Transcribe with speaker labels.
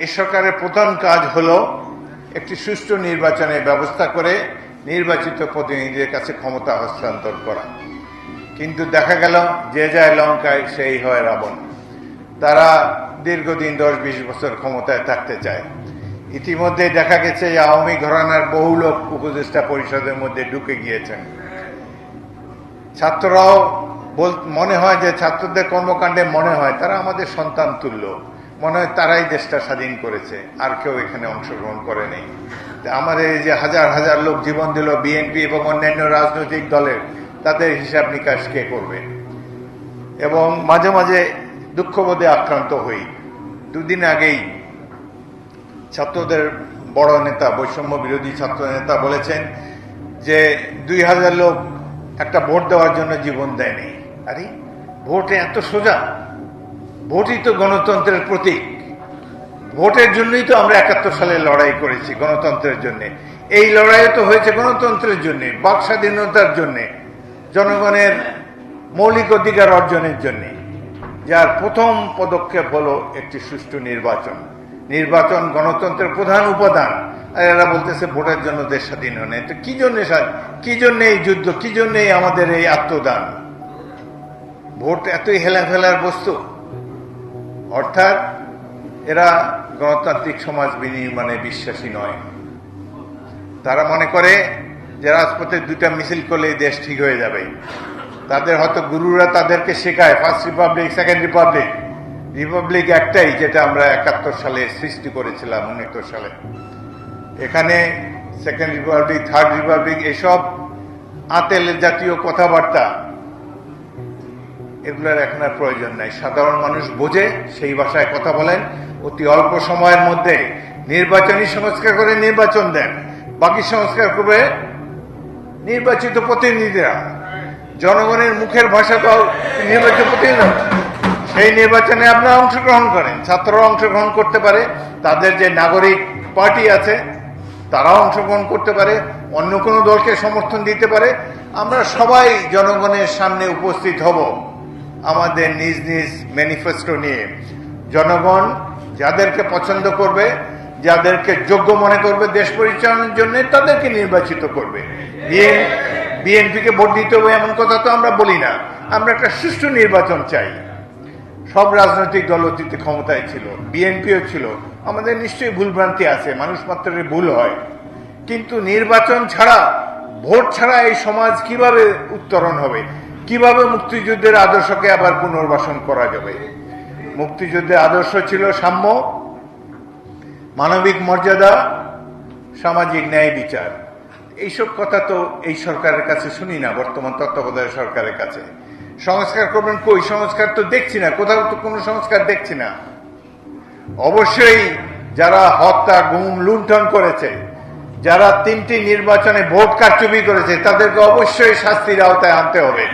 Speaker 1: এই সরকারের প্রধান কাজ হল একটি সুষ্ঠু নির্বাচনের ব্যবস্থা করে নির্বাচিত প্রতিনিধিদের কাছে ক্ষমতা হস্তান্তর করা। কিন্তু দেখা গেল, যে যায় লঙ্কায় সেই হয় রাবণ। তারা দীর্ঘদিন দশ বিশ বছর ক্ষমতায় থাকতে চায়। ইতিমধ্যে দেখা গেছে যে আওয়ামী ঘরানার বহু লোক উপদেষ্টা পরিষদের মধ্যে ঢুকে গিয়েছেন। ছাত্ররাও বল, মনে হয় যে ছাত্রদের কর্মকাণ্ডে মনে হয়, তারা আমাদের সন্তান তুল্য। মনে হয় তারাই দেশটা স্বাধীন করেছে, আর কেউ এখানে অংশগ্রহণ করে নেই। তা আমাদের এই যে হাজার হাজার লোক জীবন দিল বিএনপি এবং অন্যান্য রাজনৈতিক দলের, তাদের হিসাব নিকাশ কে করবে? এবং মাঝে মাঝে দুঃখবোধে আক্রান্ত হই। দুদিন আগেই ছাত্রদের বড় নেতা, বৈষম্য বিরোধী ছাত্র নেতা বলেছেন যে দুই হাজার লোক একটা ভোট দেওয়ার জন্য জীবন দেয়নি। আরে, ভোটে এত সোজা। ভোটই তো গণতন্ত্রের প্রতীক। ভোটের জন্যই তো আমরা একাত্তর সালে লড়াই করেছি গণতন্ত্রের জন্য। এই লড়াই তো হয়েছে গণতন্ত্রের জন্য, বাক স্বাধীনতার জন্য, জনগণের মৌলিক অধিকার অর্জনের জন্য। যার প্রথম পদক্ষেপ হলো একটি সুষ্ঠু নির্বাচন। নির্বাচন গণতন্ত্রের প্রধান উপাদান। আর এরা বলতেছে ভোটের জন্য দেশ স্বাধীন হয়। তো কি জন্য কি জন্য এই যুদ্ধ? কি জন্য আমাদের এই আত্মদান? ভোট এতই হেলাফেলার বস্তু। অর্থাৎ এরা গণতান্ত্রিক সমাজ বিনির্মাণে বিশ্বাসী নয়। তারা মনে করে যে রাজপথে দুটা মিছিল করলে দেশ ঠিক হয়ে যাবে। তাদের হয়তো গুরুরা তাদেরকে শেখায় first republic second republic republic একটাই যেটা আমরা একাত্তর সালে সৃষ্টি করেছিলাম উনিশশো সালে। এখানে সেকেন্ড রিপাবলিক থার্ড রিপাবলিক এসব আতেল জাতীয় কথাবার্তা এগুলোর এখন আর প্রয়োজন নাই। সাধারণ মানুষ বোঝে, সেই ভাষায় কথা বলেন অতি অল্প সময়ের মধ্যে নির্বাচনী সংস্কার করে নির্বাচন দেন। বাকি সংস্কার করবে নির্বাচিত প্রতিনিধিরা। জনগণের মুখের ভাষা তো নির্বাচিত প্রতিনিধি। সেই নির্বাচনে আপনারা অংশগ্রহণ করেন। ছাত্ররা অংশগ্রহণ করতে পারে। তাদের যে নাগরিক পার্টি আছে, তারাও অংশগ্রহণ করতে পারে। অন্য কোনো দলকে সমর্থন দিতে পারে। আমরা সবাই জনগণের সামনে উপস্থিত হব। আমাদের নিজ নিজ ম্যানিফেস্টো নিয়ে। জনগণ যাদেরকে পছন্দ করবে, যাদেরকে যোগ্য মনে করবে, দেশ পরিচালনার জন্য তাদেরকে নির্বাচিত করবে। বিএনপিকে ভোট দিতে হবে এমন কথা তো আমরা বলি না। আমরা একটা সুষ্ঠু নির্বাচন চাই। সব রাজনৈতিক দল অতীতে ক্ষমতায় ছিল, বিএনপিও ছিল। আমাদের নিশ্চয়ই ভুলভ্রান্তি আছে, মানুষ মাত্রের ভুল হয়। কিন্তু নির্বাচন ছাড়া, ভোট ছাড়া এই সমাজ কীভাবে উত্তরণ হবে? কীভাবে মুক্তিযুদ্ধের আদর্শকে আবার পুনর্বাসন করা যাবে? মুক্তিযুদ্ধের আদর্শ ছিল সাম্য, মানবিক মর্যাদা, সামাজিক ন্যায় বিচার। এইসব কথা তো এই সরকারের কাছে শুনি না, বর্তমান তত্ত্বাবধায়ক সরকারের কাছে। সংস্কার করবেন কই? সংস্কার তো দেখছি না, কোথাও তো কোনো সংস্কার দেখছি না। অবশ্যই যারা হত্যা, গুম, লুণ্ঠন করেছে যারা তিনটি নির্বাচনে ভোট কারচুপি করেছে তাদেরকে অবশ্যই শাস্তির আওতায় আনতে হবে।